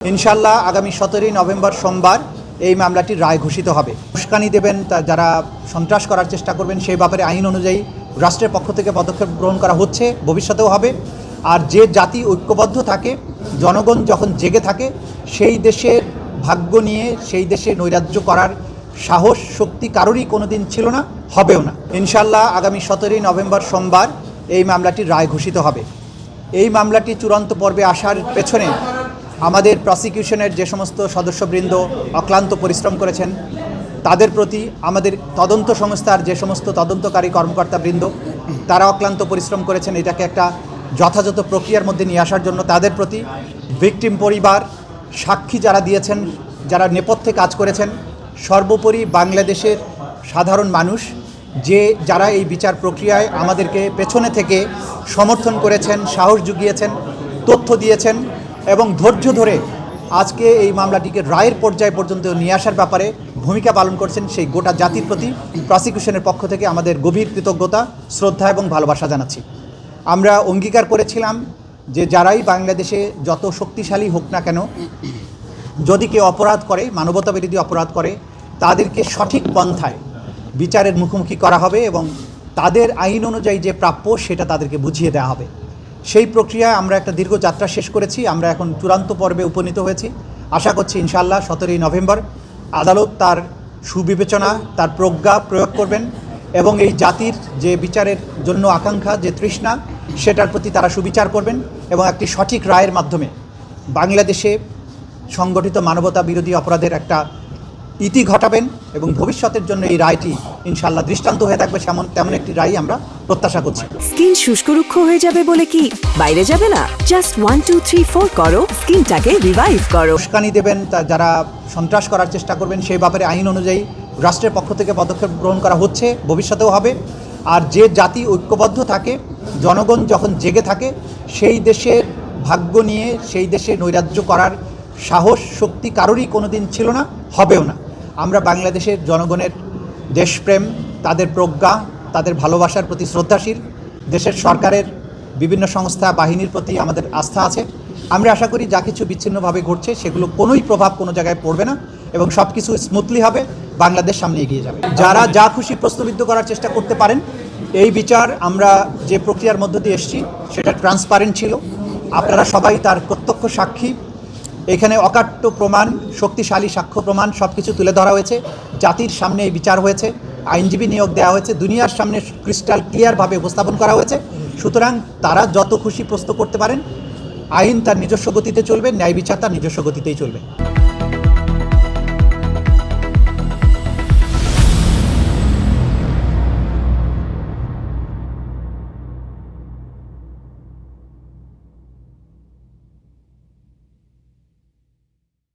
ইনশাল্লাহ আগামী সতেরোই নভেম্বর সোমবার এই মামলাটির রায় ঘোষিত হবে। উস্কানি দেবেন তা যারা সন্ত্রাস করার চেষ্টা করবেন সেই ব্যাপারে আইন অনুযায়ী রাষ্ট্রের পক্ষ থেকে পদক্ষেপ গ্রহণ করা হচ্ছে, ভবিষ্যতেও হবে। আর যে জাতি ঐক্যবদ্ধ থাকে, জনগণ যখন জেগে থাকে, সেই দেশের ভাগ্য নিয়ে, সেই দেশে নৈরাজ্য করার সাহস, শক্তি কারোরই কোনো দিন ছিল না, হবেও না। ইনশাল্লাহ আগামী সতেরোই নভেম্বর সোমবার এই মামলাটির রায় ঘোষিত হবে। এই মামলাটি চূড়ান্ত পর্বে আসার পেছনে আমাদের প্রসিকিউশনের যে সমস্ত সদস্যবৃন্দ অক্লান্ত পরিশ্রম করেছেন, তাদের প্রতি আমাদের তদন্ত সংস্থার যে সমস্ত তদন্তকারী কর্মকর্তাবৃন্দ, তারা অক্লান্ত পরিশ্রম করেছেন এটাকে একটা যথাযথ প্রক্রিয়ার মধ্যে নিয়ে আসার জন্য। তাদের প্রতি ভিকটিম পরিবার সাক্ষী যারা দিয়েছেন, যারা নেপথ্যে কাজ করেছেন, সর্বোপরি বাংলাদেশের সাধারণ মানুষ, যে যারা এই বিচার প্রক্রিয়ায় আমাদেরকে পেছনে থেকে সমর্থন করেছেন, সাহস জুগিয়েছেন, তথ্য দিয়েছেন এবং ধৈর্য ধরে আজকে এই মামলাটিকে রায়ের পর্যায় পর্যন্ত নিয়ে আসার ব্যাপারে ভূমিকা পালন করছেন সেই গোটা জাতির প্রতি প্রসিকিউশনের পক্ষ থেকে আমাদের গভীর কৃতজ্ঞতা, শ্রদ্ধা এবং ভালোবাসা জানাচ্ছি। আমরা অঙ্গীকার করেছিলাম যে যারাই বাংলাদেশে যত শক্তিশালী হোক না কেন, যদি কেউ অপরাধ করে মানবতা বিরোধী অপরাধ করে, তাদেরকে সঠিক পন্থায় বিচারের মুখোমুখি করা হবে এবং তাদের আইন অনুযায়ী যে প্রাপ্য সেটা তাদেরকে বুঝিয়ে দেওয়া হবে। সেই প্রক্রিয়ায় আমরা একটা দীর্ঘ যাত্রা শেষ করেছি, আমরা এখন চূড়ান্ত পর্বে উপনীত হয়েছি। আশা করছি ইনশাল্লাহ সতেরোই নভেম্বর আদালত তার সুবিবেচনা, তার প্রজ্ঞা প্রয়োগ করবেন এবং এই জাতির যে বিচারের জন্য আকাঙ্ক্ষা, যে তৃষ্ণা, সেটার প্রতি তারা সুবিচার করবেন এবং একটি সঠিক রায়ের মাধ্যমে বাংলাদেশে সংগঠিত মানবতা বিরোধী অপরাধের একটা ইতি ঘটাবেন এবং ভবিষ্যতের জন্য এই রায়টি ইনশাল্লাহ দৃষ্টান্ত হয়ে থাকবে সেমন তেমন একটি রায় আমরা প্রত্যাশা করছি। স্কিন শুষ্ক রুক্ষ হয়ে যাবে বলে কি? বাইরে যাবে না? Just one two three four করো। স্কিনটাকে রিভাইভ করো। উস্কানি দেবেন তা যারা সন্ত্রাস করার চেষ্টা করবেন সেই ব্যাপারে আইন অনুযায়ী রাষ্ট্রের পক্ষ থেকে পদক্ষেপ গ্রহণ করা হচ্ছে ভবিষ্যতেও হবে। আর যে জাতি ঐক্যবদ্ধ থাকে জনগণ যখন জেগে থাকে সেই দেশের ভাগ্য নিয়ে সেই দেশে নৈরাজ্য করার সাহস শক্তি কারোরই কোনোদিন ছিল না হবেও না। আমরা বাংলাদেশের জনগণের দেশপ্রেম, তাদের প্রজ্ঞা, তাদের ভালোবাসার প্রতি শ্রদ্ধাশীল, দেশের সরকারের বিভিন্ন সংস্থা, বাহিনীর প্রতি আমাদের আস্থা আছে। আমরা আশা করি যা কিছু বিচ্ছিন্নভাবে ঘটছে, সেগুলো কোনোই প্রভাব কোনো জায়গায় পড়বে না এবং সব কিছু স্মুথলি হবে, বাংলাদেশ সামনে এগিয়ে যাবে। যারা যা খুশি প্রশ্নবিদ্ধ করার চেষ্টা করতে পারেন, এই বিচার আমরা যে প্রক্রিয়ার মধ্য দিয়ে এসেছি, সেটা ট্রান্সপারেন্ট ছিল। আপনারা সবাই তার প্রত্যক্ষ সাক্ষী এখানে অকাট্য প্রমাণ, শক্তিশালী সাক্ষ্য প্রমাণ সব কিছু তুলে ধরা হয়েছে। জাতির সামনে বিচার হয়েছে। আইনজীবী নিয়োগ দেওয়া হয়েছে। দুনিয়ার সামনে ক্রিস্টাল ক্লিয়ারভাবে উপস্থাপন করা হয়েছে। সুতরাং তারা যত খুশি প্রস্তুত করতে পারেন, আইন তার নিজস্ব গতিতে চলবে, ন্যায় বিচার তার নিজস্ব গতিতেই চলবে।